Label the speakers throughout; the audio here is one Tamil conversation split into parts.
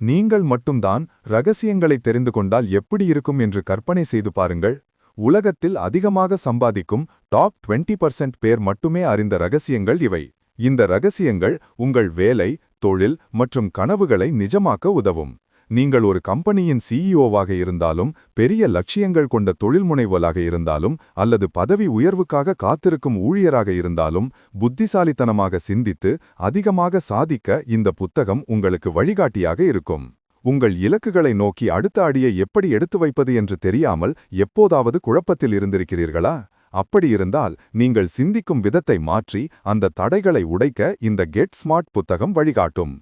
Speaker 1: நீங்கள் மட்டும்தான் ரகசியங்களை தெரிந்து கொண்டால் எப்படி இருக்கும் என்று கற்பனை செய்து பாருங்கள். உலகத்தில் அதிகமாக சம்பாதிக்கும் டாப் 20% பேர் மட்டுமே அறிந்த ரகசியங்கள் இவை. இந்த ரகசியங்கள் உங்கள் வேலை தொழில் மற்றும் கனவுகளை நிஜமாக்க உதவும். நீங்கள் ஒரு கம்பெனியின் சிஇஓவாக இருந்தாலும் பெரிய லட்சியங்கள் கொண்ட தொழில்முனைவோலாக இருந்தாலும் அல்லது பதவி உயர்வுக்காக காத்திருக்கும் ஊழியராக இருந்தாலும் புத்திசாலித்தனமாக சிந்தித்து அதிகமாக சாதிக்க இந்த புத்தகம் உங்களுக்கு வழிகாட்டியாக இருக்கும். உங்கள் இலக்குகளை நோக்கி அடுத்த அடியை எப்படி எடுத்து வைப்பது என்று தெரியாமல் எப்போதாவது குழப்பத்தில் இருந்திருக்கிறீர்களா? அப்படி இருந்தால் நீங்கள் சிந்திக்கும் விதத்தை மாற்றி அந்த தடைகளை உடைக்க இந்த கெட் ஸ்மார்ட் புத்தகம் வழிகாட்டும்.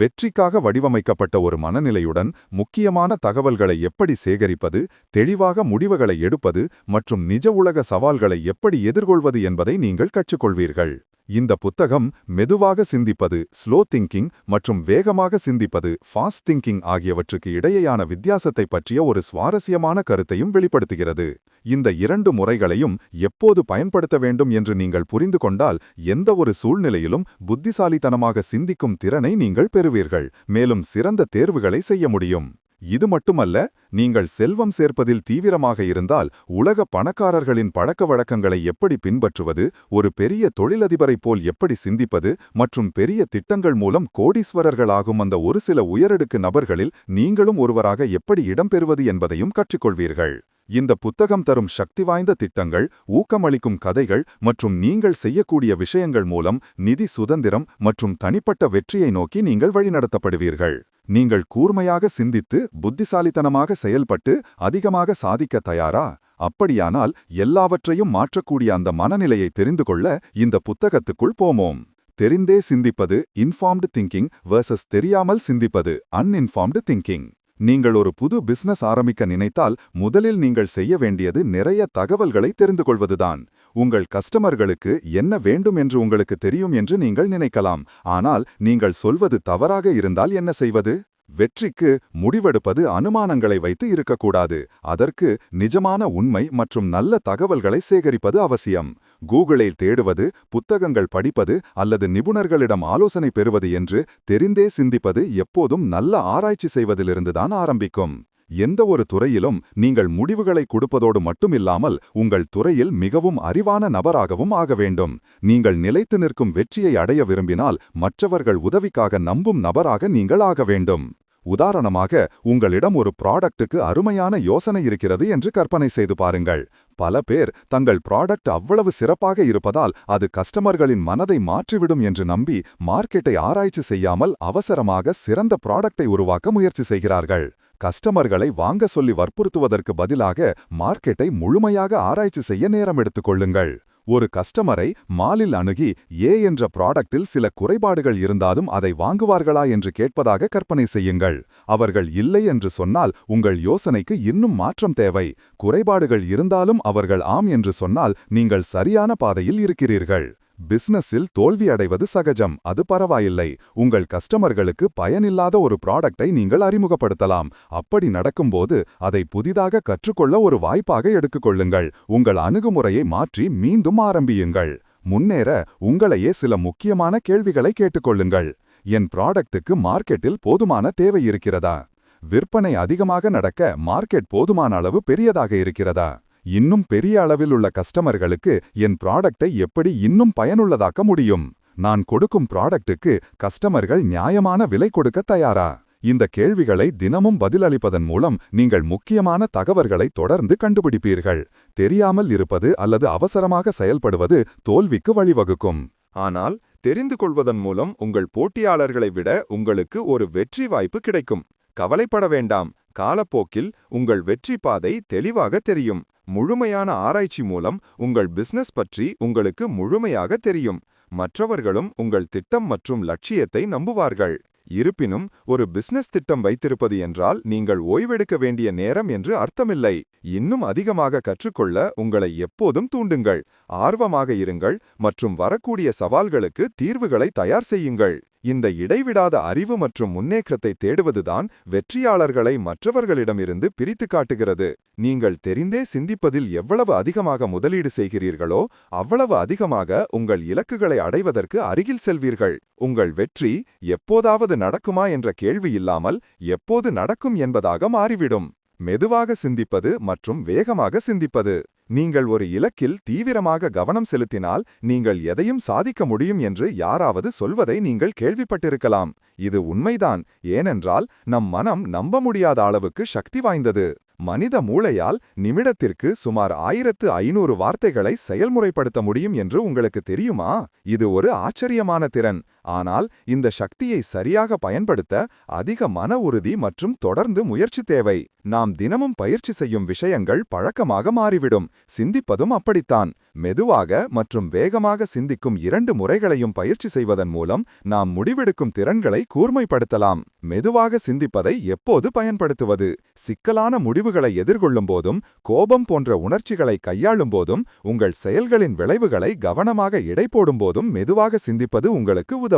Speaker 1: வெற்றிக்காக வடிவமைக்கப்பட்ட ஒரு மனநிலையுடன் முக்கியமான தகவல்களை எப்படி சேகரிப்பது தெளிவாக முடிவுகளை எடுப்பது மற்றும் நிஜ உலக சவால்களை எப்படி எதிர்கொள்வது என்பதை நீங்கள் கற்றுக்கொள்வீர்கள். இந்த புத்தகம் மெதுவாக சிந்திப்பது ஸ்லோ திங்கிங் மற்றும் வேகமாக சிந்திப்பது ஃபாஸ்ட் திங்கிங் ஆகியவற்றுக்கு இடையேயான வித்தியாசத்தை பற்றிய ஒரு சுவாரஸ்யமான கருத்தையும் வெளிப்படுத்துகிறது. இந்த இரண்டு முறைகளையும் எப்போது பயன்படுத்த வேண்டும் என்று நீங்கள் புரிந்து கொண்டால் எந்த ஒரு சூழ்நிலையிலும் புத்திசாலித்தனமாக சிந்திக்கும் திறனை நீங்கள் பெறுவீர்கள். மேலும் சிறந்த தேர்வுகளை செய்ய முடியும். இது மட்டுமல்ல நீங்கள் செல்வம் சேர்ப்பதில் தீவிரமாக இருந்தால் உலக பணக்காரர்களின் பழக்க வழக்கங்களை எப்படி பின்பற்றுவது ஒரு பெரிய தொழிலதிபரைப் போல் எப்படி சிந்திப்பது மற்றும் பெரிய திட்டங்கள் மூலம் கோடீஸ்வரர்களாகும் அந்த ஒரு சில உயரடுக்கு நபர்களில் நீங்களும் ஒருவராக எப்படி இடம்பெறுவது என்பதையும் கற்றுக்கொள்வீர்கள். இந்த புத்தகம் தரும் சக்தி வாய்ந்த திட்டங்கள் ஊக்கமளிக்கும் கதைகள் மற்றும் நீங்கள் செய்யக்கூடிய விஷயங்கள் மூலம் நிதி சுதந்திரம் மற்றும் தனிப்பட்ட வெற்றியை நோக்கி நீங்கள் வழிநடத்தப்படுவீர்கள். நீங்கள் கூர்மையாக சிந்தித்து புத்திசாலித்தனமாக செயல்பட்டு அதிகமாக சாதிக்க தயாரா? அப்படியானால் எல்லாவற்றையும் மாற்றக்கூடிய அந்த மனநிலையை தெரிந்து கொள்ள இந்த புத்தகத்துக்குள் போமோம். தெரிந்தே சிந்திப்பது இன்ஃபார்ம்டு திங்கிங் வர்சஸ் தெரியாமல் சிந்திப்பது அன்இன்ஃபார்ம்டு திங்கிங் நீங்கள் ஒரு புது பிசினஸ் ஆரம்பிக்க நினைத்தால் முதலில் நீங்கள் செய்ய வேண்டியது நிறைய தகவல்களை தெரிந்து கொள்வதுதான். உங்கள் கஸ்டமர்களுக்கு என்ன வேண்டும் என்று உங்களுக்கு தெரியும் என்று நீங்கள் நினைக்கலாம். ஆனால் நீங்கள் சொல்வது தவறாக இருந்தால் என்ன செய்வது? வெற்றிக்கு முடிவெடுப்பது அனுமானங்களை வைத்து இருக்கக்கூடாது. அதற்கு நிஜமான உண்மை மற்றும் நல்ல தகவல்களை சேகரிப்பது அவசியம். கூகுளில் தேடுவது புத்தகங்கள் படிப்பது அல்லது நிபுணர்களிடம் ஆலோசனை பெறுவது என்று தெரிந்தே சிந்திப்பது எப்போதும் நல்ல ஆராய்ச்சி செய்வதிலிருந்துதான் ஆரம்பிக்கும். எந்த ஒரு துறையிலும் நீங்கள் முடிவுகளை கொடுப்பதோடு மட்டுமில்லாமல் உங்கள் துறையில் மிகவும் அறிவான நபராகவும் ஆக வேண்டும். நீங்கள் நிலைத்து நிற்கும் வெற்றியை அடைய விரும்பினால் மற்றவர்கள் உதவிக்காக நம்பும் நபராக நீங்கள் ஆக வேண்டும். உதாரணமாக உங்களிடம் ஒரு ப்ராடக்ட்டுக்கு அருமையான யோசனை இருக்கிறது என்று கற்பனை செய்து பாருங்கள். பல பேர் தங்கள் ப்ராடக்ட் அவ்வளவு சிறப்பாக இருப்பதால் அது கஸ்டமர்களின் மனதை மாற்றிவிடும் என்று நம்பி மார்க்கெட்டை ஆராய்ச்சி செய்யாமல் அவசரமாக சிறந்த ப்ராடக்டை உருவாக்க முயற்சி செய்கிறார்கள். கஸ்டமர்களை வாங்க சொல்லி வற்புறுத்துவதற்கு பதிலாக மார்க்கெட்டை முழுமையாக ஆராய்ச்சி செய்ய நேரம் எடுத்துக் கொள்ளுங்கள். ஒரு கஸ்டமரை மாலில் அணுகி ஏ என்ற ப்ராடக்டில் சில குறைபாடுகள் இருந்தாலும் அதை வாங்குவார்களா என்று கேட்பதாக கற்பனை செய்யுங்கள். அவர்கள் இல்லை என்று சொன்னால் உங்கள் யோசனைக்கு இன்னும் மாற்றம் தேவை. குறைபாடுகள் இருந்தாலும் அவர்கள் ஆம் என்று சொன்னால் நீங்கள் சரியான பாதையில் இருக்கிறீர்கள். பிசினஸில் தோல்வி அடைவது சகஜம். அது பரவாயில்லை. உங்கள் கஸ்டமர்களுக்கு பயனில்லாத ஒரு ப்ராடக்டை நீங்கள் அறிமுகப்படுத்தலாம். அப்படி நடக்கும்போது அதை புதிதாக கற்றுக்கொள்ள ஒரு வாய்ப்பாக எடுத்துக்கொள்ளுங்கள் உங்கள் அணுகுமுறையை மாற்றி மீண்டும் ஆரம்பியுங்கள். முன்னேற உங்களையே சில முக்கியமான கேள்விகளை கேட்டுக்கொள்ளுங்கள். என் ப்ராடக்ட்டுக்கு மார்க்கெட்டில் போதுமான தேவை இருக்கிறதா? விற்பனை அதிகமாக நடக்க மார்க்கெட் போதுமான அளவு பெரியதாக இருக்கிறதா? இன்னும் பெரிய அளவில் உள்ள கஸ்டமர்களுக்கு என் ப்ராடக்டை எப்படி இன்னும் பயனுள்ளதாக்க முடியும்? நான் கொடுக்கும் ப்ராடக்ட்டுக்கு கஸ்டமர்கள் நியாயமான விலை கொடுக்க தயாரா? இந்த கேள்விகளை தினமும் பதிலளிப்பதன் மூலம் நீங்கள் முக்கியமான தகவல்களை தொடர்ந்து கண்டுபிடிப்பீர்கள். தெரியாமல் இருப்பது அல்லது அவசரமாக செயல்படுவது தோல்விக்கு வழிவகுக்கும்.
Speaker 2: ஆனால் தெரிந்து கொள்வதன் மூலம் உங்கள் போட்டியாளர்களை விட உங்களுக்கு ஒரு வெற்றி வாய்ப்பு கிடைக்கும். கவலைப்பட வேண்டாம். காலப்போக்கில் உங்கள் வெற்றி பாதை தெளிவாக தெரியும். முழுமையான ஆராய்ச்சி மூலம் உங்கள் பிசினஸ் பற்றி உங்களுக்கு முழுமையாக தெரியும். மற்றவர்களும் உங்கள் திட்டம் மற்றும் லட்சியத்தை நம்புவார்கள். இருப்பினும் ஒரு பிசினஸ் திட்டம் வைத்திருப்பது என்றால் நீங்கள் ஓய்வெடுக்க வேண்டிய நேரம் என்று அர்த்தமில்லை. இன்னும் அதிகமாக கற்றுக்கொள்ள உங்களை எப்போதும் தூண்டுங்கள். ஆர்வமாக இருங்கள் மற்றும் வரக்கூடிய சவால்களுக்கு தீர்வுகளை தயார் செய்யுங்கள். இந்த இடைவிடாத அறிவு மற்றும் முன்னேற்றத்தை தேடுவதுதான் வெற்றியாளர்களை மற்றவர்களிடமிருந்து பிரித்து காட்டுகிறது. நீங்கள் தெரிந்தே சிந்திப்பதில் எவ்வளவு அதிகமாக முதலீடு செய்கிறீர்களோ அவ்வளவு அதிகமாக உங்கள் இலக்குகளை அடைவதற்கு அருகில் செல்வீர்கள். உங்கள் வெற்றி எப்போதாவது நடக்குமா என்ற கேள்வி இல்லாமல் எப்போது நடக்கும் என்பதாக மாறிவிடும். மெதுவாக சிந்திப்பது மற்றும் வேகமாக சிந்திப்பது. நீங்கள் ஒரு இலக்கில் தீவிரமாக கவனம் செலுத்தினால் நீங்கள் எதையும் சாதிக்க முடியும் என்று யாராவது சொல்வதை நீங்கள் கேள்விப்பட்டிருக்கலாம். இது உண்மைதான். ஏனென்றால் நம் மனம் நம்ப முடியாத அளவுக்கு சக்தி வாய்ந்தது. மனித மூளையால் நிமிடத்திற்கு சுமார் ஆயிரத்து ஐநூறு வார்த்தைகளை செயல்முறைப்படுத்த முடியும் என்று உங்களுக்கு தெரியுமா? இது ஒரு ஆச்சரியமான திறன். ஆனால் இந்த சக்தியை சரியாக பயன்படுத்த அதிக மன உறுதி மற்றும் தொடர்ந்து முயற்சி தேவை. நாம் தினமும் பயிற்சி செய்யும் விஷயங்கள் பழக்கமாக மாறிவிடும். சிந்திப்பதும் அப்படித்தான். மெதுவாக மற்றும் வேகமாக சிந்திக்கும் இரண்டு முறைகளையும் பயிற்சி செய்வதன் மூலம் நாம் முடிவெடுக்கும் திறன்களை கூர்மைப்படுத்தலாம். மெதுவாக சிந்திப்பதை எப்போது பயன்படுத்துவது? சிக்கலான முடிவுகளை எதிர்கொள்ளும் போதும் கோபம் போன்ற உணர்ச்சிகளை கையாளும் போதும் உங்கள் செயல்களின் விளைவுகளை கவனமாக இடை போதும் மெதுவாக சிந்திப்பது உங்களுக்கு உதவும்.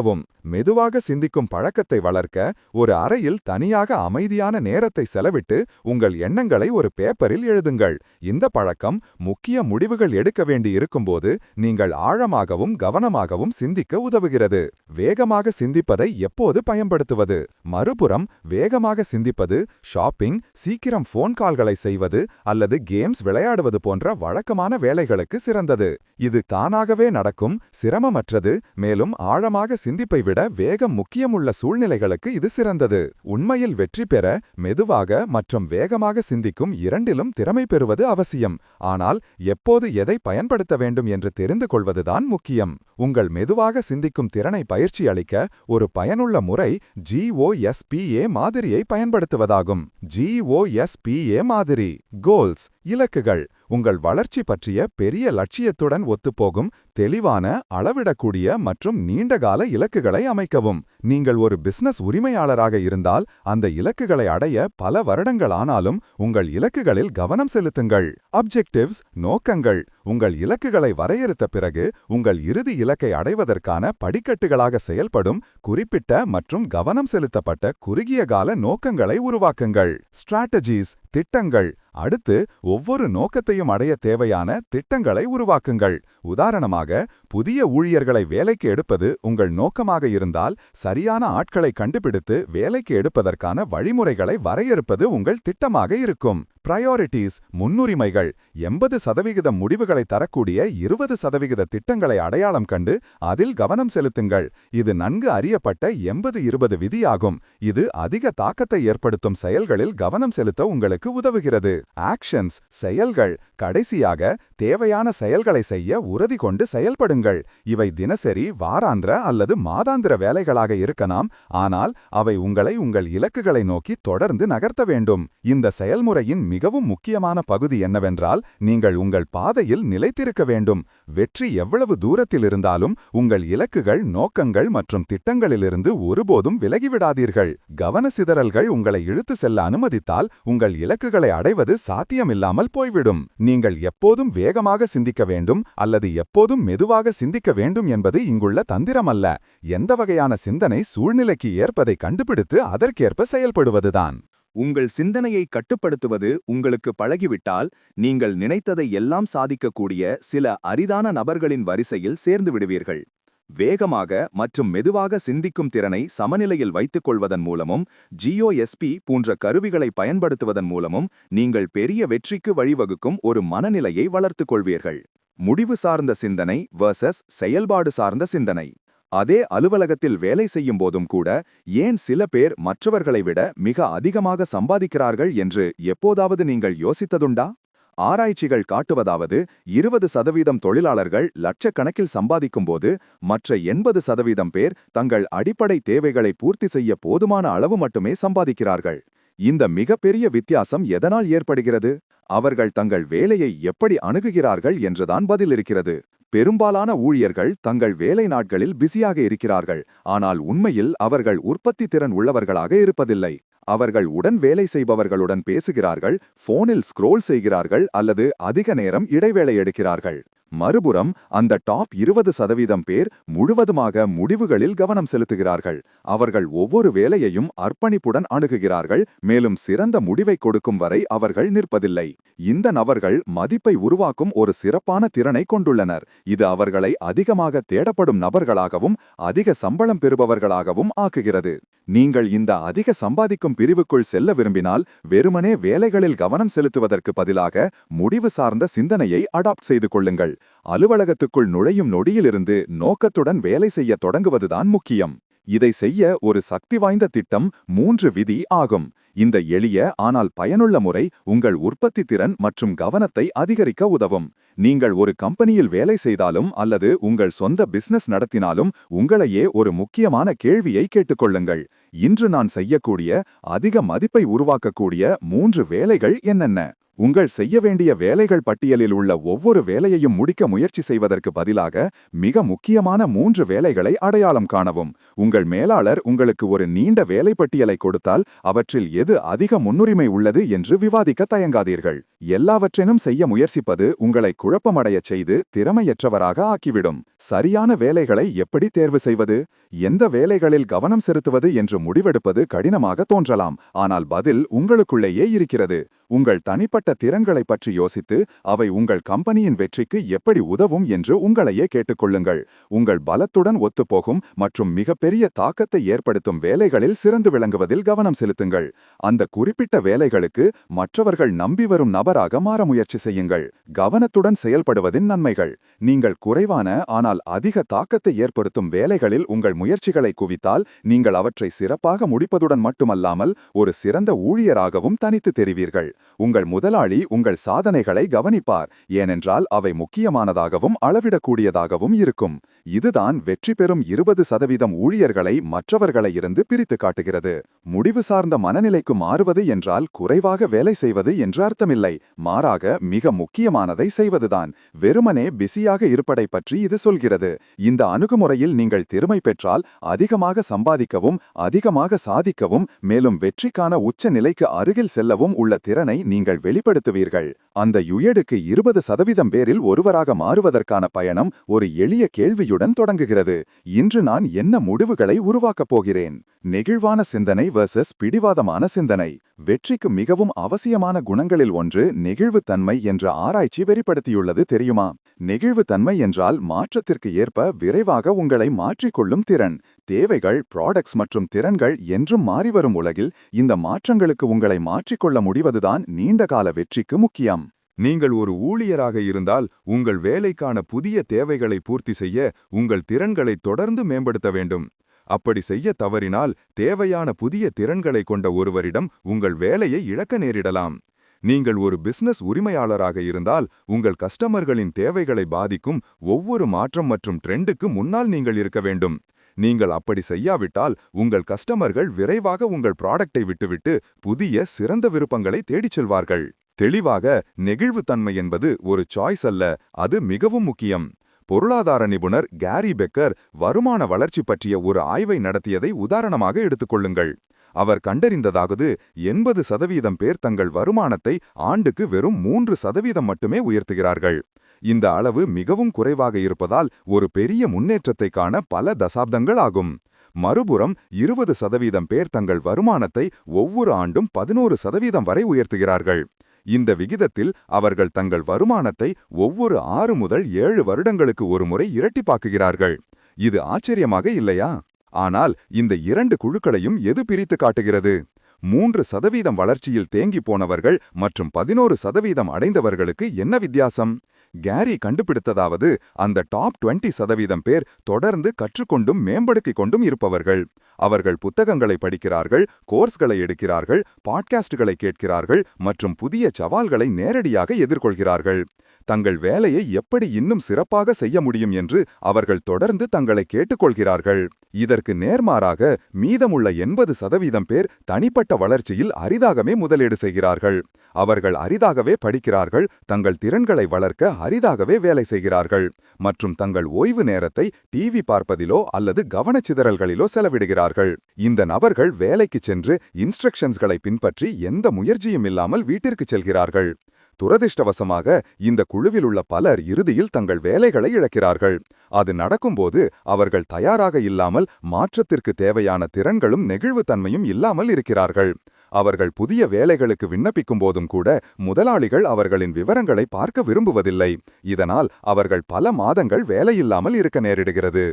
Speaker 2: மெதுவாக சிந்திக்கும் பழக்கத்தை வளர்க்க ஒரு அறையில் தனியாக அமைதியான நேரத்தை செலவிட்டு உங்கள் எண்ணங்களை ஒரு பேப்பரில் எழுதுங்கள். இந்த பழக்கம் முக்கிய முடிவுகள் எடுக்க வேண்டி இருக்கும்போது நீங்கள் ஆழமாகவும் கவனமாகவும் சிந்திக்க உதவுகிறது. வேகமாக சிந்திப்பதை எப்போது பயன்படுத்துவது? மறுபுறம் வேகமாக சிந்திப்பது ஷாப்பிங் சீக்கிரம் ஃபோன் கால்களை செய்வது அல்லது கேம்ஸ் விளையாடுவது போன்ற வழக்கமான வேலைகளுக்கு சிறந்தது. இது தானாகவே நடக்கும் சிரமமற்றது மேலும் ஆழமாக சிந்திப்பை விட வேகம் முக்கியமுள்ள சூழ்நிலைகளுக்கு இது சிறந்தது. உண்மையில் வெற்றி பெற மெதுவாக மற்றும் வேகமாக சிந்திக்கும் இரண்டிலும் திறமை பெறுவது அவசியம். ஆனால் எப்போது எதை பயன்படுத்த வேண்டும் என்று தெரிந்து கொள்வதுதான் முக்கியம். உங்கள் மெதுவாக சிந்திக்கும் திறனை பயிற்சி அளிக்க ஒரு பயனுள்ள முறை ஜிஓஎஸ்பிஏ மாதிரியை பயன்படுத்துவதாகும். ஜிஓஎஸ்பிஏ மாதிரி. கோல்ஸ் இலக்குகள். உங்கள் வளர்ச்சி பற்றிய பெரிய லட்சியத்துடன் ஒத்துப்போகும் தெளிவான அளவிடக்கூடிய மற்றும் நீண்டகால இலக்குகளை அமைக்கவும். நீங்கள் ஒரு பிசினஸ் உரிமையாளராக இருந்தால் அந்த இலக்குகளை அடைய பல வருடங்கள் ஆனாலும் உங்கள் இலக்குகளில் கவனம் செலுத்துங்கள். அப்ஜெக்டிவ்ஸ் நோக்கங்கள். உங்கள் இலக்குகளை வரையறுத்த பிறகு உங்கள் இறுதி இலக்கை அடைவதற்கான படிக்கட்டுகளாக செயல்படும் குறிப்பிட்ட மற்றும் கவனம் செலுத்தப்பட்ட குறுகிய கால நோக்கங்களை உருவாக்குங்கள். ஸ்ட்ராட்டஜிஸ் திட்டங்கள். அடுத்து ஒவ்வொரு நோக்கத்தையும் அடைய தேவையான திட்டங்களை உருவாக்குங்கள். உதாரணமாக புதிய ஊழியர்களை வேலைக்கு எடுப்பது உங்கள் நோக்கமாக இருந்தால் சரியான ஆட்களை கண்டுபிடித்து வேலைக்கு எடுப்பதற்கான வழிமுறைகளை வரையறுப்பது உங்கள் திட்டமாக இருக்கும். ப்ரையாரிட்டிஸ் முன்னுரிமைகள் எண்பது சதவிகிதம் முடிவுகளை தரக்கூடிய இருபது சதவிகித திட்டங்களை அடையாளம் கண்டு அதில் கவனம் செலுத்துங்கள். இது நன்கு அறியப்பட்ட எண்பது இருபது விதியாகும். இது அதிக தாக்கத்தை ஏற்படுத்தும் செயல்களில் கவனம் செலுத்த உங்களுக்கு உதவுகிறது. ஆக்ஷன்ஸ் செயல்கள் கடைசியாக தேவையான செயல்களை செய்ய உறுதி கொண்டு செயல்படுங்கள். இவை தினசரி வாராந்திர அல்லது மாதாந்திர வேலைகளாக இருக்கலாம். ஆனால் அவை உங்களை உங்கள் இலக்குகளை நோக்கி தொடர்ந்து நகர்த்த வேண்டும். இந்த செயல்முறையின் மிகவும் முக்கியமான பகுதி என்னவென்றால் நீங்கள் உங்கள் பாதையில் நிலைத்திருக்க வேண்டும். வெற்றி எவ்வளவு தூரத்தில் இருந்தாலும் உங்கள் இலக்குகள் நோக்கங்கள் மற்றும் திட்டங்களிலிருந்து ஒருபோதும் விலகிவிடாதீர்கள். கவன சிதறல்கள் உங்களை இழுத்து செல்ல அனுமதித்தால் உங்கள் இலக்குகளை அடைவது சாத்தியமில்லாமல் போய்விடும். நீங்கள் எப்போதும் வேகமாக சிந்திக்க வேண்டும் அல்லது எப்போதும் மெதுவாக சிந்திக்க வேண்டும் என்பது இங்குள்ள தந்திரமல்ல. எந்த வகையான சிந்தனை சூழ்நிலைக்கு ஏற்பதை கண்டுபிடித்து அதற்கேற்ப செயல்படுவதுதான்.
Speaker 3: உங்கள் சிந்தனையை கட்டுப்படுத்துவது உங்களுக்கு பழகிவிட்டால் நீங்கள் நினைத்ததை எல்லாம் சாதிக்கக்கூடிய சில அரிதான நபர்களின் வரிசையில் சேர்ந்து விடுவீர்கள். வேகமாக மற்றும் மெதுவாக சிந்திக்கும் திறனை சமநிலையில் வைத்துக் கொள்வதன் மூலமும் ஜிஓஎஸ்பி போன்ற கருவிகளை பயன்படுத்துவதன் மூலமும் நீங்கள் பெரிய வெற்றிக்கு வழிவகுக்கும் ஒரு மனநிலையை வளர்த்துக் கொள்வீர்கள் முடிவு சார்ந்த சிந்தனை வர்சஸ் செயல்பாடு சார்ந்த சிந்தனை. அதே அலுவலகத்தில் வேலை செய்யும் போதும் கூட ஏன் சில பேர் மற்றவர்களை விட மிக அதிகமாக சம்பாதிக்கிறார்கள் என்று எப்போதாவது நீங்கள் யோசித்ததுண்டா? ஆராய்ச்சிகள் காட்டுவதாவது இருபது சதவீதம் தொழிலாளர்கள் லட்சக்கணக்கில் சம்பாதிக்கும்போது மற்ற எண்பது சதவீதம் பேர் தங்கள் அடிப்படை தேவைகளை பூர்த்தி செய்ய போதுமான அளவு மட்டுமே சம்பாதிக்கிறார்கள். இந்த மிகப்பெரிய வித்தியாசம் எதனால் ஏற்படுகிறது? அவர்கள் தங்கள் வேலையை எப்படி அணுகுகிறார்கள் என்றுதான் பதில் இருக்கிறது பெரும்பாலான ஊழியர்கள் தங்கள் வேலை நாட்களில் பிஸியாக இருக்கிறார்கள் ஆனால் உண்மையில் அவர்கள் உற்பத்தி திறன் உள்ளவர்களாக இருப்பதில்லை. அவர்கள் உடன் வேலை செய்பவர்களுடன் பேசுகிறார்கள் போனில் ஸ்க்ரோல் செய்கிறார்கள் அல்லது அதிக நேரம் இடைவேளை எடுக்கிறார்கள். மறுபுறம் அந்த டாப் இருபது சதவீதம் பேர் முழுவதுமாக முடிவுகளில் கவனம் செலுத்துகிறார்கள். அவர்கள் ஒவ்வொரு வேலையையும் அர்ப்பணிப்புடன் அணுகுகிறார்கள் மேலும் சிறந்த முடிவை கொடுக்கும் வரை அவர்கள் நிற்பதில்லை. இந்த நபர்கள் மதிப்பை உருவாக்கும் ஒரு சிறப்பான திறனை கொண்டுள்ளனர். இது அவர்களை அதிகமாக தேடப்படும் நபர்களாகவும் அதிக சம்பளம் பெறுபவர்களாகவும் ஆக்குகிறது. நீங்கள் இந்த அதிக சம்பாதிக்கும் பிரிவுக்குள் செல்ல விரும்பினால் வெறுமனே வேலைகளில் கவனம் செலுத்துவதற்கு பதிலாக முடிவு சார்ந்த சிந்தனையை அடாப்ட் செய்து கொள்ளுங்கள். அலுவலகத்துக்குள் நுழையும் நொடியிலிருந்து நோக்கத்துடன் வேலை செய்ய தொடங்குவதுதான் முக்கியம். இதை செய்ய ஒரு சக்தி வாய்ந்த திட்டம் மூன்று விதி ஆகும். இந்த எளிய ஆனால் பயனுள்ள முறை உங்கள் உற்பத்தி திறன் மற்றும் கவனத்தை அதிகரிக்க உதவும். நீங்கள் ஒரு கம்பெனியில் வேலை செய்தாலும் அல்லது உங்கள் சொந்த பிசினஸ் நடத்தினாலும் உங்களையே ஒரு முக்கியமான கேள்வியை கேட்டுக்கொள்ளுங்கள். இன்று நான் செய்யக்கூடிய அதிக மதிப்பை உருவாக்கக்கூடிய மூன்று வேலைகள் என்னென்ன? உங்கள் செய்ய வேண்டிய வேலைகள் பட்டியலில் உள்ள ஒவ்வொரு வேலையையும் முடிக்க முயற்சி செய்வதற்கு பதிலாக மிக முக்கியமான மூன்று வேலைகளை அடையாளம் காணவும். உங்கள் மேலாளர் உங்களுக்கு ஒரு நீண்ட வேலை பட்டியலை கொடுத்தால் அவற்றில் எது அதிக முன்னுரிமை உள்ளது என்று விவாதிக்க தயங்காதீர்கள். எல்லாவற்றினும் செய்ய முயற்சிப்பது உங்களை குழப்பமடையச் செய்து திறமையற்றவராக ஆக்கிவிடும். சரியான வேலைகளை எப்படி தேர்வு செய்வது? எந்த வேலைகளில் கவனம் செலுத்துவது என்று முடிவெடுப்பது கடினமாக தோன்றலாம். ஆனால் பதில் உங்களுக்குள்ளேயே இருக்கிறது. உங்கள் தனிப்பட்ட திறன்களை பற்றி யோசித்து அவை உங்கள் கம்பெனியின் வெற்றிக்கு எப்படி உதவும் என்று உங்களையே கேட்டுக்கொள்ளுங்கள். உங்கள் பலத்துடன் ஒத்துப்போகும் மற்றும் மிகப்பெரிய தாக்கத்தை ஏற்படுத்தும் வேலைகளில் சிறந்து விளங்குவதில் கவனம் செலுத்துங்கள். அந்த குறிப்பிட்ட வேலைகளுக்கு மற்றவர்கள் நம்பி வரும் நபராக மாற முயற்சி செய்யுங்கள். கவனத்துடன் செயல்படுவதின் நன்மைகள். நீங்கள் குறைவான ஆனால் அதிக தாக்கத்தை ஏற்படுத்தும் வேலைகளில் உங்கள் முயற்சிகளை குவித்தால் நீங்கள் அவற்றை சிறப்பாக முடிப்பதுடன் மட்டுமல்லாமல் ஒரு சிறந்த ஊழியராகவும் தனித்து தெரிவீர்கள். உங்கள் முதலாளி உங்கள் சாதனைகளை கவனிப்பார் ஏனென்றால் அவை முக்கியமானதாகவும் அளவிடக்கூடியதாகவும் இருக்கும். இதுதான் வெற்றி பெறும் இருபது சதவீதம் ஊழியர்களை மற்றவர்களை இருந்து பிரித்து காட்டுகிறது. முடிவு சார்ந்த மனநிலைக்கு மாறுவது என்றால் குறைவாக வேலை செய்வது என்று அர்த்தமில்லை. மாறாக மிக முக்கியமானதை செய்வதுதான். வெறுமனே பிஸியாக இருப்பதை பற்றி இது சொல்கிறது. இந்த அணுகுமுறையில் நீங்கள் திறமை பெற்றால் அதிகமாக சம்பாதிக்கவும் அதிகமாக சாதிக்கவும் மேலும் வெற்றிக்கான உச்ச நிலைக்கு அருகில் செல்லவும் உள்ள திறன் நீங்கள் வெளிப்படுத்துவீர்கள். அந்த யுயடுக்கு இருபது சதவீதம் பேரில் ஒருவராக மாறுவதற்கான பயணம் ஒரு எளிய கேள்வியுடன் தொடங்குகிறது. இன்று நான் என்ன முடிவுகளை உருவாக்கப் போகிறேன்? நெகிழ்வான சிந்தனை வர்சஸ் பிடிவாதமான சிந்தனை. வெற்றிக்கு மிகவும் அவசியமான குணங்களில் ஒன்று நெகிழ்வுத்தன்மை என்ற ஆராய்ச்சி வெளிப்படுத்தியுள்ளது தெரியுமா? நெகிழ்வுத்தன்மை என்றால் மாற்றத்திற்கு ஏற்ப விரைவாக உங்களை மாற்றிக்கொள்ளும் திறன். தேவைகள் ப்ராடக்ட்ஸ் மற்றும் திறன்கள் என்றும் மாறிவரும் உலகில் இந்த மாற்றங்களுக்கு உங்களை மாற்றிக்கொள்ள முடிவதுதான் நீண்டகால வெற்றிக்கு முக்கியம்.
Speaker 2: நீங்கள் ஒரு ஊழியராக இருந்தால் உங்கள் வேலைக்கான புதிய தேவைகளை பூர்த்தி செய்ய உங்கள் திறன்களை தொடர்ந்து மேம்படுத்த வேண்டும். அப்படி செய்ய தவறினால் தேவையான புதிய திறன்களை கொண்ட ஒருவரிடம் உங்கள் வேலையை இழக்க நேரிடலாம். நீங்கள் ஒரு பிசினஸ் உரிமையாளராக இருந்தால் உங்கள் கஸ்டமர்களின் தேவைகளை பாதிக்கும் ஒவ்வொரு மாற்றம் மற்றும் ட்ரெண்டுக்கு முன்னால் நீங்கள் இருக்க வேண்டும். நீங்கள் அப்படி செய்யாவிட்டால் உங்கள் கஸ்டமர்கள் விரைவாக உங்கள் ப்ராடக்டை விட்டுவிட்டு புதிய சிறந்த விருப்பங்களை தேடிச் செல்வார்கள். தெளிவாக நெகிழ்வுத்தன்மை என்பது ஒரு சாய்ஸ் அல்ல அது மிகவும் முக்கியம். பொருளாதார நிபுணர் கேரி பெக்கர் வருமான வளர்ச்சி பற்றிய ஒரு ஆய்வை நடத்தியதை உதாரணமாக எடுத்துக்கொள்ளுங்கள் அவர் கண்டறிந்ததாவது எண்பது சதவீதம் பேர் தங்கள் வருமானத்தை ஆண்டுக்கு வெறும் மூன்று சதவீதம் மட்டுமே உயர்த்துகிறார்கள். இந்த அளவு மிகவும் குறைவாக இருப்பதால் ஒரு பெரிய முன்னேற்றத்தை காண பல தசாப்தங்கள் ஆகும் மறுபுறம் இருபது சதவீதம் பேர் தங்கள் வருமானத்தை ஒவ்வொரு ஆண்டும் பதினோரு சதவீதம் வரை உயர்த்துகிறார்கள். இந்த விகிதத்தில் அவர்கள் தங்கள் வருமானத்தை ஒவ்வொரு ஆறு முதல் ஏழு வருடங்களுக்கு ஒருமுறை இரட்டிப்பாக்குகிறார்கள். இது ஆச்சரியமாக இல்லையா? ஆனால் இந்த இரண்டு குழுக்களையும் எது பிரித்து காட்டுகிறது? மூன்று சதவீதம் வளர்ச்சியில் தேங்கிப் போனவர்கள் மற்றும் பதினோரு சதவீதம் அடைந்தவர்களுக்கு என்ன வித்தியாசம்? கேரி கண்டுபிடித்ததாவது அந்த டாப் 20 சதவீதம் பேர் தொடர்ந்து கற்றுக்கொண்டும் மேம்படுத்திக் கொண்டும் இருப்பவர்கள். அவர்கள் புத்தகங்களை படிக்கிறார்கள் கோர்ஸ்களை எடுக்கிறார்கள் பாட்காஸ்டுகளை கேட்கிறார்கள் மற்றும் புதிய சவால்களை நேரடியாக எதிர்கொள்கிறார்கள். தங்கள் வேலையை எப்படி இன்னும் சிறப்பாக செய்ய முடியும் என்று அவர்கள் தொடர்ந்து தங்களை கேட்டுக்கொள்கிறார்கள். இதற்கு நேர்மாறாக மீதமுள்ள எண்பது சதவீதம் பேர் தனிப்பட்ட வளர்ச்சியில் அரிதாகவே முதலீடு செய்கிறார்கள். அவர்கள் அரிதாகவே படிக்கிறார்கள் தங்கள் திறன்களை வளர்க்க அரிதாகவே வேலை செய்கிறார்கள் மற்றும் தங்கள் ஓய்வு நேரத்தை டிவி பார்ப்பதிலோ அல்லது கவனச்சிதறல்களிலோ செலவிடுகிறார்கள். இந்த நபர்கள் வேலைக்குச் சென்று இன்ஸ்ட்ரக்ஷன்ஸ்களை பின்பற்றி எந்த முயற்சியும் இல்லாமல் வீட்டிற்குச் செல்கிறார்கள். துரதிர்ஷ்டவசமாக இந்த குழுவில் உள்ள பலர் இறுதியில் தங்கள் வேலைகளை இழக்கிறார்கள். அது நடக்கும்போது அவர்கள் தயாராக இல்லாமல் மாற்றத்திற்கு தேவையான திறன்களும் நெகிழ்வுத்தன்மையும் இல்லாமல் இருக்கிறார்கள். அவர்கள் புதிய வேலைகளுக்கு விண்ணப்பிக்கும் போதும் கூட முதலாளிகள் அவர்களின் விவரங்களை பார்க்க விரும்புவதில்லை. இதனால் அவர்கள் பல மாதங்கள் வேலையில்லாமல் இருக்க நேரிடுகிறது.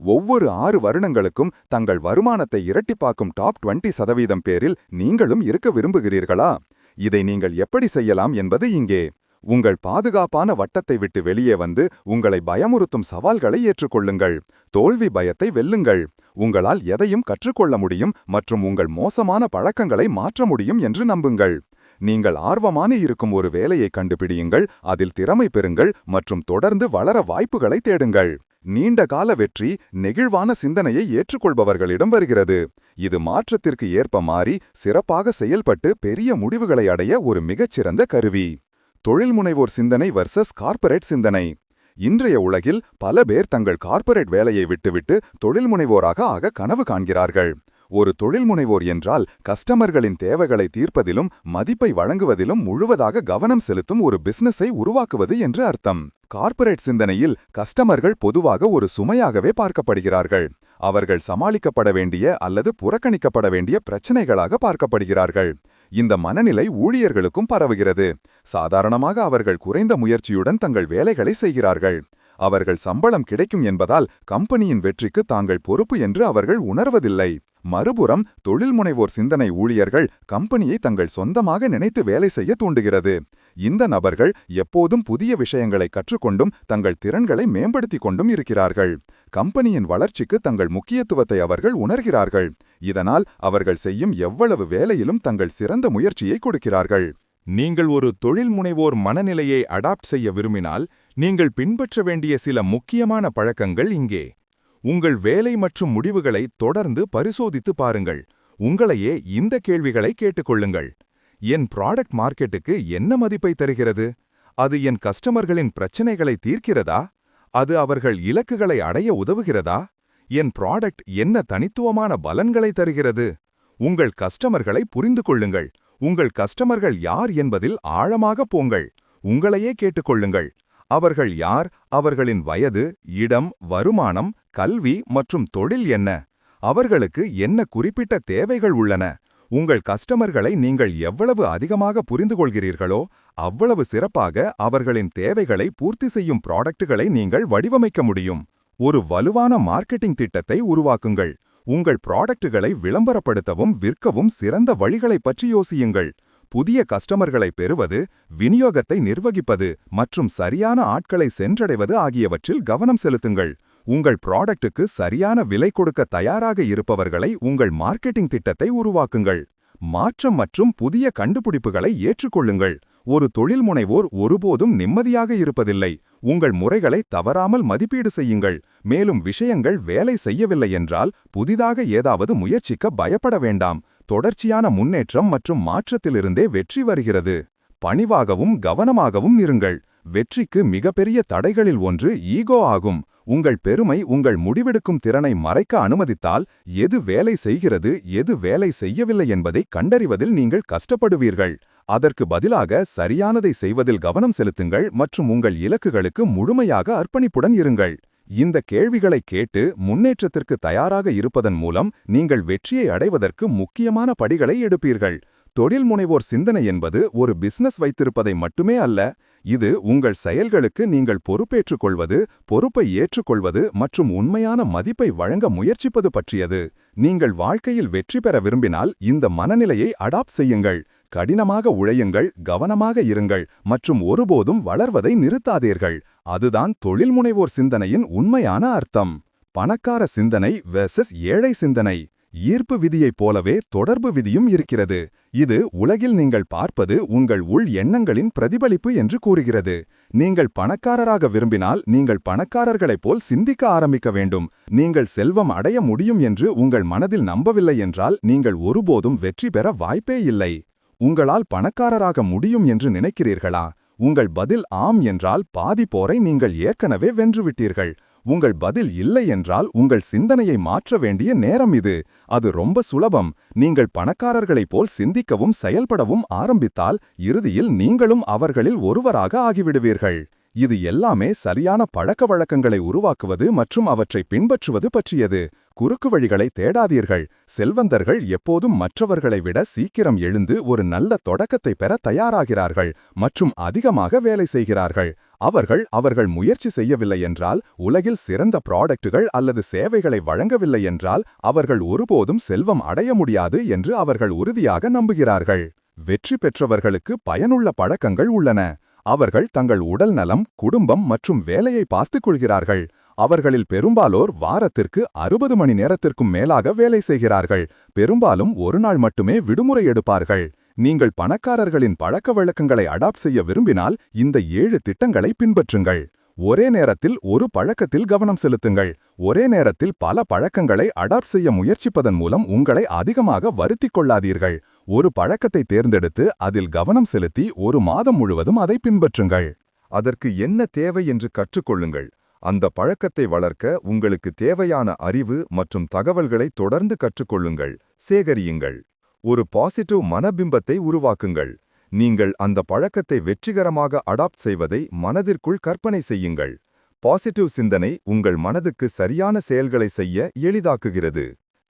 Speaker 2: ஒவ்வொரு ஆறு வருடங்களுக்கும் தங்கள் வருமானத்தை இரட்டிப்பாக்கும் டாப் 20 சதவீதம் பேரில் நீங்களும் இருக்க விரும்புகிறீர்களா? இதை நீங்கள் எப்படி செய்யலாம் என்பது இங்கே. உங்கள் பாதுகாப்பான வட்டத்தை விட்டு வெளியே வந்து உங்களை பயமுறுத்தும் சவால்களை ஏற்றுக்கொள்ளுங்கள். தோல்வி பயத்தை வெல்லுங்கள். உங்களால் எதையும் கற்றுக்கொள்ள முடியும் மற்றும் உங்கள் மோசமான பழக்கங்களை மாற்ற முடியும் என்று நம்புங்கள். நீங்கள் ஆர்வமான இருக்கும் ஒரு வேலையை கண்டுபிடியுங்கள் அதில் திறமை பெறுங்கள் மற்றும் தொடர்ந்து வளர வாய்ப்புகளை தேடுங்கள். நீண்ட கால வெற்றி நெகிழ்வான சிந்தனையை ஏற்றுக்கொள்பவர்களிடம் வருகிறது. இது மாற்றத்திற்கு ஏற்ப மாறி சிறப்பாக செயல்பட்டு பெரிய முடிவுகளை அடைய ஒரு மிகச்சிறந்த கருவி. தொழில்முனைவோர் சிந்தனை வர்சஸ் கார்ப்பரேட் சிந்தனை. இன்றைய உலகில் பல பேர் தங்கள் கார்ப்பரேட் வேலையை விட்டுவிட்டு தொழில்முனைவோராக ஆக கனவு காண்கிறார்கள். ஒரு தொழில்முனைவோர் என்றால் கஸ்டமர்களின் தேவைகளை தீர்ப்பதிலும் மதிப்பை வழங்குவதிலும் முழுவதாக கவனம் செலுத்தும் ஒரு பிசினஸை உருவாக்குவது என்று அர்த்தம். கார்ப்பரேட் சிந்தனையில் கஸ்டமர்கள் பொதுவாக ஒரு சுமையாகவே பார்க்கப்படுகிறார்கள். அவர்கள் சமாளிக்கப்பட வேண்டிய அல்லது புறக்கணிக்கப்பட வேண்டிய பிரச்சனைகளாக பார்க்கப்படுகிறார்கள். இந்த மனநிலை ஊழியர்களுக்கும் பரவுகிறது. சாதாரணமாக அவர்கள் குறைந்த முயற்சியுடன் தங்கள் வேலைகளை செய்கிறார்கள். அவர்கள் சம்பளம் கிடைக்கும் என்பதால் கம்பெனியின் வெற்றிக்கு தாங்கள் பொறுப்பு என்று அவர்கள் உணர்வதில்லை. மறுபுறம் தொழில்முனைவோர் சிந்தனை ஊழியர்கள் கம்பெனியை தங்கள் சொந்தமாக நினைத்து வேலை செய்ய தூண்டுகிறது. இந்த நபர்கள் எப்போதும் புதிய விஷயங்களை கற்றுக்கொண்டும் தங்கள் திறன்களை மேம்படுத்திக் கொண்டும் இருக்கிறார்கள். கம்பெனியின் வளர்ச்சிக்கு தங்கள் முக்கியத்துவத்தை அவர்கள் உணர்கிறார்கள். இதனால் அவர்கள் செய்யும் எவ்வளவு வேலையிலும் தங்கள் சிறந்த முயற்சியை கொடுக்கிறார்கள். நீங்கள் ஒரு தொழில் முனைவோர் மனநிலையை அடாப்ட் செய்ய விரும்பினால் நீங்கள் பின்பற்ற வேண்டிய சில முக்கியமான பழக்கங்கள் இங்கே. உங்கள் வேலை மற்றும் முடிவுகளை தொடர்ந்து பரிசோதித்து பாருங்கள். உங்களையே இந்த கேள்விகளை கேட்டுக்கொள்ளுங்கள். என் ப்ராடக்ட் மார்க்கெட்டுக்கு என்ன மதிப்பை தருகிறது? அது என் கஸ்டமர்களின் பிரச்சனைகளை தீர்க்கிறதா? அது அவர்கள் இலக்குகளை அடைய உதவுகிறதா? என் ப்ராடக்ட் என்ன தனித்துவமான பலன்களை தருகிறது? உங்கள் கஸ்டமர்களை புரிந்து கொள்ளுங்கள் உங்கள் கஸ்டமர்கள் யார் என்பதில் ஆழமாக போங்கள். உங்களையே கேட்டுக்கொள்ளுங்கள். அவர்கள் யார் அவர்களின் வயது இடம் வருமானம் கல்வி மற்றும் தொழில் என்ன? அவர்களுக்கு என்ன குறிப்பிட்ட தேவைகள் உள்ளன? உங்கள் கஸ்டமர்களை நீங்கள் எவ்வளவு அதிகமாக புரிந்து கொள்கிறீர்களோ அவ்வளவு சிறப்பாக அவர்களின் தேவைகளை பூர்த்தி செய்யும் ப்ராடக்ட்டுகளை நீங்கள் வடிவமைக்க முடியும். ஒரு வலுவான மார்க்கெட்டிங் திட்டத்தை உருவாக்குங்கள். உங்கள் ப்ராடக்ட்டுகளை விளம்பரப்படுத்தவும் விற்கவும் சிறந்த வழிகளைப் பற்றி யோசியுங்கள். புதிய கஸ்டமர்களை பெறுவது விநியோகத்தை நிர்வகிப்பது மற்றும் சரியான ஆட்களை சென்றடைவது ஆகியவற்றில் கவனம் செலுத்துங்கள். உங்கள் ப்ராடக்ட்டுக்கு சரியான விலை கொடுக்க தயாராக இருப்பவர்களை உங்கள் மார்க்கெட்டிங் திட்டத்தை உருவாக்குங்கள். மாற்றம் மற்றும் புதிய கண்டுபிடிப்புகளை ஏற்றுக்கொள்ளுங்கள். ஒரு தொழில் முனைவோர் ஒருபோதும் நிம்மதியாக இருப்பதில்லை. உங்கள் முறைகளை தவறாமல் மதிப்பீடு செய்யுங்கள். மேலும் விஷயங்கள் வேலை செய்யவில்லை என்றால் புதிதாக ஏதாவது முயற்சிக்க பயப்பட வேண்டாம். தொடர்ச்சியான முன்னேற்றம் மற்றும் மாற்றத்திலிருந்தே வெற்றி வருகிறது. பணிவாகவும் கவனமாகவும் இருங்கள். வெற்றிக்கு மிகப்பெரிய தடைகளில் ஒன்று ஈகோ ஆகும். உங்கள் பெருமை உங்கள் முடிவெடுக்கும் திறனை மறைக்க அனுமதித்தால் எது வேலை செய்கிறது எது வேலை செய்யவில்லை என்பதை கண்டறிவதில் நீங்கள் கஷ்டப்படுவீர்கள். அதற்கு பதிலாக சரியானதை செய்வதில் கவனம் செலுத்துங்கள் மற்றும் உங்கள் இலக்குகளுக்கு முழுமையாக அர்ப்பணிப்புடன் இருங்கள். இந்த கேள்விகளை கேட்டு முன்னேற்றத்திற்கு தயாராக இருப்பதன் மூலம் நீங்கள் வெற்றியை அடைவதற்கு முக்கியமான படிகளை எடுப்பீர்கள். தொழில் முனைவோர் சிந்தனை என்பது ஒரு பிசினஸ் வைத்திருப்பதை மட்டுமே அல்ல இது உங்கள் செயல்களுக்கு நீங்கள் பொறுப்பேற்றுக் கொள்வது பொறுப்பை ஏற்றுக்கொள்வது மற்றும் உண்மையான மதிப்பை வழங்க முயற்சிப்பது பற்றியது. நீங்கள் வாழ்க்கையில் வெற்றி பெற விரும்பினால் இந்த மனநிலையை அடாப்ட் செய்யுங்கள் கடினமாக உழையுங்கள் கவனமாக இருங்கள் மற்றும் ஒருபோதும் வளர்வதை நிறுத்தாதீர்கள். அதுதான் தொழில் முனைவோர் சிந்தனையின் உண்மையான அர்த்தம். பணக்கார சிந்தனை வெர்சஸ் ஏழை சிந்தனை. ஈர்ப்பு விதியைப் போலவே தொடர்பு விதியும் இருக்கிறது. இது உலகில் நீங்கள் பார்ப்பது உங்கள் உள் எண்ணங்களின் பிரதிபலிப்பு என்று கூறுகிறது. நீங்கள் பணக்காரராக விரும்பினால் நீங்கள் பணக்காரர்களைப் போல் சிந்திக்க ஆரம்பிக்க வேண்டும். நீங்கள் செல்வம் அடைய முடியும் என்று உங்கள் மனதில் நம்பவில்லை என்றால் நீங்கள் ஒருபோதும் வெற்றி பெற வாய்ப்பே இல்லை. உங்களால் பணக்காரராக முடியும் என்று நினைக்கிறீர்களா? உங்கள் பதில் ஆம் என்றால் பாதி போரை நீங்கள் ஏற்கனவே வென்றுவிட்டீர்கள். உங்கள் பதில் இல்லை என்றால் உங்கள் சிந்தனையை மாற்ற வேண்டிய நேரம் இது. அது ரொம்ப சுலபம். நீங்கள் பணக்காரர்களைப் போல் சிந்திக்கவும் செயல்படவும் ஆரம்பித்தால் இறுதியில் நீங்களும் அவர்களில் ஒருவராக ஆகிவிடுவீர்கள். இது எல்லாமே சரியான பழக்க வழக்கங்களை உருவாக்குவது மற்றும் அவற்றை பின்பற்றுவது பற்றியது. குறுக்கு வழிகளை தேடாதீர்கள். செல்வந்தர்கள் எப்போதும் மற்றவர்களை விட சீக்கிரம் எழுந்து ஒரு நல்ல தொடக்கத்தை பெற தயாராகிறார்கள் மற்றும் அதிகமாக வேலை செய்கிறார்கள். அவர்கள் அவர்கள் முயற்சி செய்யவில்லை என்றால் உலகில் சிறந்த ப்ராடக்ட்டுகள் அல்லது சேவைகளை வழங்கவில்லை என்றால் அவர்கள் ஒருபோதும் செல்வம் அடைய முடியாது என்று அவர்கள் உறுதியாக நம்புகிறார்கள். வெற்றி பெற்றவர்களுக்கு பயனுள்ள பழக்கங்கள் உள்ளன. அவர்கள் தங்கள் உடல் நலம் குடும்பம் மற்றும் வேலையை பார்த்துக் கொள்கிறார்கள். அவர்களில் பெரும்பாலோர் வாரத்திற்கு அறுபது மணி நேரத்திற்கும் மேலாக வேலை செய்கிறார்கள். பெரும்பாலும் ஒரு நாள் மட்டுமே விடுமுறை எடுப்பார்கள். நீங்கள் பணக்காரர்களின் பழக்க வழக்கங்களை அடாப்ட் செய்ய விரும்பினால் இந்த ஏழு திட்டங்களை பின்பற்றுங்கள். ஒரே நேரத்தில் ஒரு பழக்கத்தில் கவனம் செலுத்துங்கள். ஒரே நேரத்தில் பல பழக்கங்களை அடாப்ட் செய்ய முயற்சிப்பதன் மூலம் உங்களை அதிகமாக வருத்திக் கொள்ளாதீர்கள். ஒரு பழக்கத்தை தேர்ந்தெடுத்து அதில் கவனம் செலுத்தி ஒரு மாதம் முழுவதும் அதை பின்பற்றுங்கள்.
Speaker 1: அதற்கு என்ன தேவை என்று கற்றுக்கொள்ளுங்கள். அந்த பழக்கத்தை வளர்க்க உங்களுக்கு தேவையான அறிவு மற்றும் தகவல்களை தொடர்ந்து கற்றுக்கொள்ளுங்கள். சேகரியுங்கள். ஒரு பாசிட்டிவ் மனபிம்பத்தை உருவாக்குங்கள். நீங்கள் அந்த பழக்கத்தை வெற்றிகரமாக அடாப்ட் செய்வதை மனதிற்குள் கற்பனை செய்யுங்கள். பாசிட்டிவ் சிந்தனை உங்கள் மனதுக்கு சரியான செயல்களை செய்ய எளிதாக்குகிறது.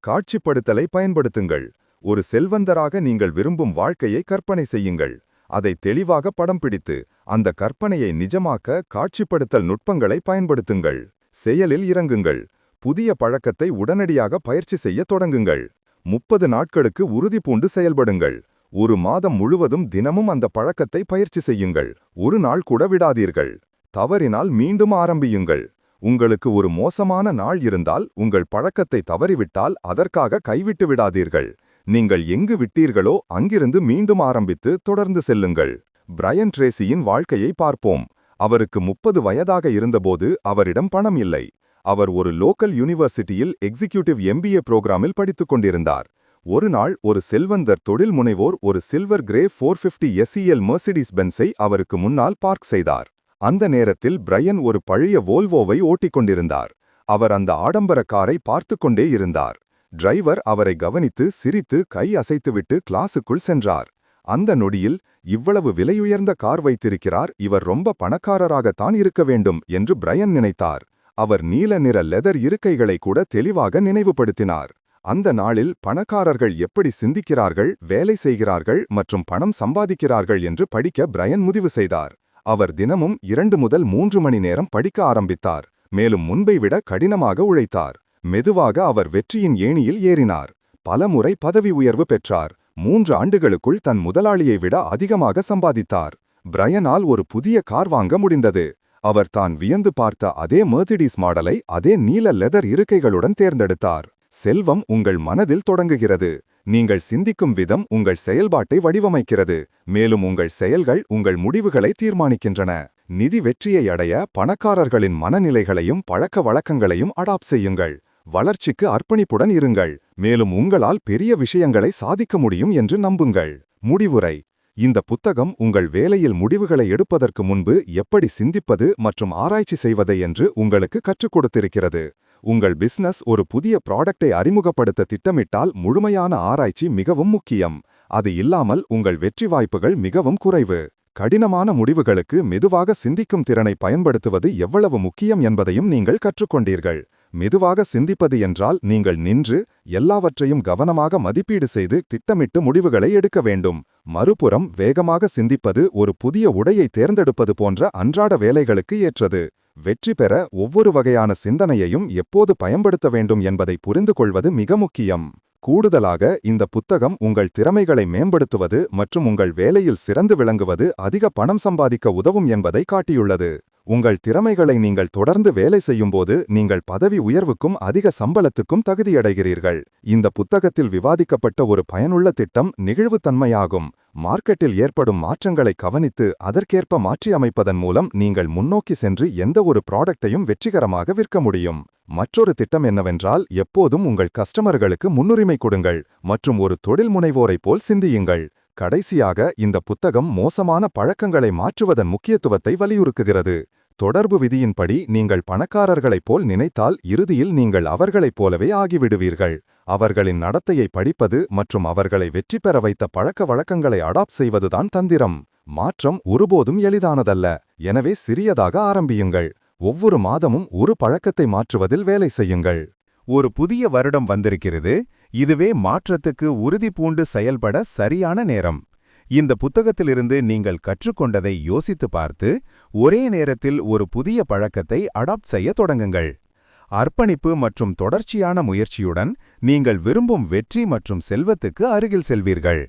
Speaker 1: காட்சிப்படுத்தலை பயன்படுத்துங்கள். ஒரு செல்வந்தராக நீங்கள் விரும்பும் வாழ்க்கையை கற்பனை செய்யுங்கள். அதை தெளிவாக படம் பிடித்து அந்த கற்பனையை நிஜமாக்க காட்சிப்படுத்தல் நுட்பங்களை பயன்படுத்துங்கள். செயலில் இறங்குங்கள். புதிய பழக்கத்தை உடனடியாக பயிற்சி செய்ய தொடங்குங்கள். முப்பது நாட்களுக்கு உறுதி பூண்டு செயல்படுங்கள். ஒரு மாதம் முழுவதும் தினமும் அந்த பழக்கத்தை பயிற்சி செய்யுங்கள். ஒரு நாள் கூட விடாதீர்கள். தவறினால் மீண்டும் ஆரம்பியுங்கள். உங்களுக்கு ஒரு மோசமான நாள் இருந்தால் உங்கள் பழக்கத்தை தவறிவிட்டால் அதற்காக கைவிட்டு விடாதீர்கள். நீங்கள் எங்கு விட்டீர்களோ அங்கிருந்து மீண்டும் ஆரம்பித்து தொடர்ந்து செல்லுங்கள். பிரையன் ட்ரேசியின் வாழ்க்கையை பார்ப்போம். அவருக்கு முப்பது வயதாக இருந்தபோது அவரிடம் பணம் இல்லை. அவர் ஒரு லோக்கல் யூனிவர்சிட்டியில் எக்ஸிக்யூட்டிவ் எம்பிஏ புரோகிராமில் படித்துக் கொண்டிருந்தார். ஒரு நாள் ஒரு செல்வந்தர் தொழில் முனைவோர் ஒரு silver grey four fifty SEL Mercedes பென்ஸை அவருக்கு முன்னால் பார்க் செய்தார். அந்த நேரத்தில் பிரையன் ஒரு பழைய வோல்வோவை ஓட்டிக் கொண்டிருந்தார். அவர் அந்த ஆடம்பர காரை பார்த்து கொண்டே இருந்தார். டிரைவர் அவரை கவனித்து சிரித்து கை அசைத்துவிட்டு கிளாஸுக்குள் சென்றார். அந்த நொடியில் இவ்வளவு விலையுயர்ந்த கார் வைத்திருக்கிறார் இவர் ரொம்ப பணக்காரராகத்தான் இருக்க வேண்டும் என்று பிரையன் நினைத்தார். அவர் நீல நிற லெதர் இருக்கைகளை கூட தெளிவாக நினைவுபடுத்தினார். அந்த நாளில் பணக்காரர்கள் எப்படி சிந்திக்கிறார்கள் வேலை செய்கிறார்கள் மற்றும் பணம் சம்பாதிக்கிறார்கள் என்று படிக்க பிரையன் முடிவு செய்தார். அவர் தினமும் இரண்டு முதல் மூன்று மணி நேரம் படிக்க ஆரம்பித்தார். மேலும் முன்பை விட கடினமாக உழைத்தார். மெதுவாக அவர் வெற்றியின் ஏணியில் ஏறினார். பலமுறை பதவி உயர்வு பெற்றார். மூன்று ஆண்டுகளுக்குள் தன் முதலாளியை விட அதிகமாக சம்பாதித்தார். பிரையனால் ஒரு புதிய கார் வாங்க முடிந்தது. அவர் தான் வியந்து பார்த்த அதே மெர்சிடிஸ் மாடலை அதே நீல லெதர் இருக்கைகளுடன் தேர்ந்தெடுத்தார். செல்வம் உங்கள் மனதில் தொடங்குகிறது. நீங்கள் சிந்திக்கும் விதம் உங்கள் செயல்பாட்டை வடிவமைக்கிறது. மேலும் உங்கள் செயல்கள் உங்கள் முடிவுகளை தீர்மானிக்கின்றன. நிதி வெற்றியை அடைய பணக்காரர்களின் மனநிலைகளையும் பழக்க வழக்கங்களையும் அடாப்ட் செய்யுங்கள். வளர்ச்சிக்கு அர்ப்பணிப்புடன் இருங்கள். மேலும் உங்களால் பெரிய விஷயங்களை சாதிக்க முடியும் என்று நம்புங்கள். முடிவுரை. இந்த புத்தகம் உங்கள் வேலையில் முடிவுகளை எடுப்பதற்கு முன்பு எப்படி சிந்திப்பது மற்றும் ஆராய்ச்சி செய்வதை என்று உங்களுக்கு கற்றுக் கொடுத்திருக்கிறது. உங்கள் பிசினஸ் ஒரு புதிய ப்ராடக்டை அறிமுகப்படுத்த திட்டமிட்டால் முழுமையான ஆராய்ச்சி மிகவும் முக்கியம். அது இல்லாமல் உங்கள் வெற்றி வாய்ப்புகள் மிகவும் குறைவு. கடினமான முடிவுகளுக்கு மெதுவாக சிந்திக்கும் திறனை பயன்படுத்துவது எவ்வளவு முக்கியம் என்பதையும் நீங்கள் கற்றுக்கொண்டீர்கள். மெதுவாக சிந்திப்பது என்றால் நீங்கள் நின்று எல்லாவற்றையும் கவனமாக மதிப்பீடு செய்து திட்டமிட்டு முடிவுகளை எடுக்க வேண்டும். மறுபுறம் வேகமாக சிந்திப்பது ஒரு புதிய உடையை தேர்ந்தெடுப்பது போன்ற அன்றாட வேலைகளுக்கு ஏற்றது. வெற்றி பெற ஒவ்வொரு வகையான சிந்தனையையும் எப்போது பயன்படுத்த வேண்டும் என்பதை புரிந்து கொள்வது மிக முக்கியம். கூடுதலாக இந்த புத்தகம் உங்கள் திறமைகளை மேம்படுத்துவது மற்றும் உங்கள் வேலையில் சிறந்து விளங்குவது அதிக பணம் சம்பாதிக்க உதவும் என்பதை காட்டியுள்ளது. உங்கள் திறமைகளை நீங்கள் தொடர்ந்து வேலை செய்யும்போது நீங்கள் பதவி உயர்வுக்கும் அதிக சம்பளத்துக்கும் தகுதியடைகிறீர்கள். இந்த புத்தகத்தில் விவாதிக்கப்பட்ட ஒரு பயனுள்ள திட்டம் நிகழ்வுத்தன்மையாகும். மார்க்கெட்டில் ஏற்படும் மாற்றங்களை கவனித்து அதற்கேற்ப மாற்றியமைப்பதன் மூலம் நீங்கள் முன்னோக்கி சென்று எந்த ஒரு ப்ராடக்டையும் வெற்றிகரமாக விற்க முடியும். மற்றொரு திட்டம் என்னவென்றால் எப்போதும் உங்கள் கஸ்டமர்களுக்கு முன்னுரிமை கொடுங்கள் மற்றும் ஒரு தொழில் முனைவோரைப் போல் சிந்தியுங்கள். கடைசியாக இந்த புத்தகம் மோசமான பழக்கங்களை மாற்றுவதன் முக்கியத்துவத்தை வலியுறுத்துகிறது.
Speaker 2: தொடர்பு விதியின்படி நீங்கள் பணக்காரர்களைப் போல் நினைத்தால் இறுதியில் நீங்கள் அவர்களைப் போலவே ஆகிவிடுவீர்கள். அவர்களின் நடத்தையை படிப்பது மற்றும் அவர்களை வெற்றி பெற வைத்த பழக்க வழக்கங்களை அடாப்ட் செய்வதுதான் தந்திரம். மாற்றம் ஒருபோதும் எளிதானதல்ல. எனவே சிறியதாக ஆரம்பியுங்கள். ஒவ்வொரு மாதமும் ஒரு பழக்கத்தை மாற்றுவதில் வேலை செய்யுங்கள்.
Speaker 1: ஒரு புதிய வருடம் வந்திருக்கிறது. இதுவே மாற்றத்துக்கு உறுதி பூண்டு செயல்பட சரியான நேரம். இந்த புத்தகத்திலிருந்து நீங்கள் கற்றுக்கொண்டதை யோசித்து பார்த்து ஒரே நேரத்தில் ஒரு புதிய பழக்கத்தை அடாப்ட் செய்ய தொடங்குங்கள். அர்ப்பணிப்பு மற்றும் தொடர்ச்சியான முயற்சியுடன் நீங்கள் விரும்பும் வெற்றி மற்றும் செல்வத்துக்கு அருகில் செல்வீர்கள்.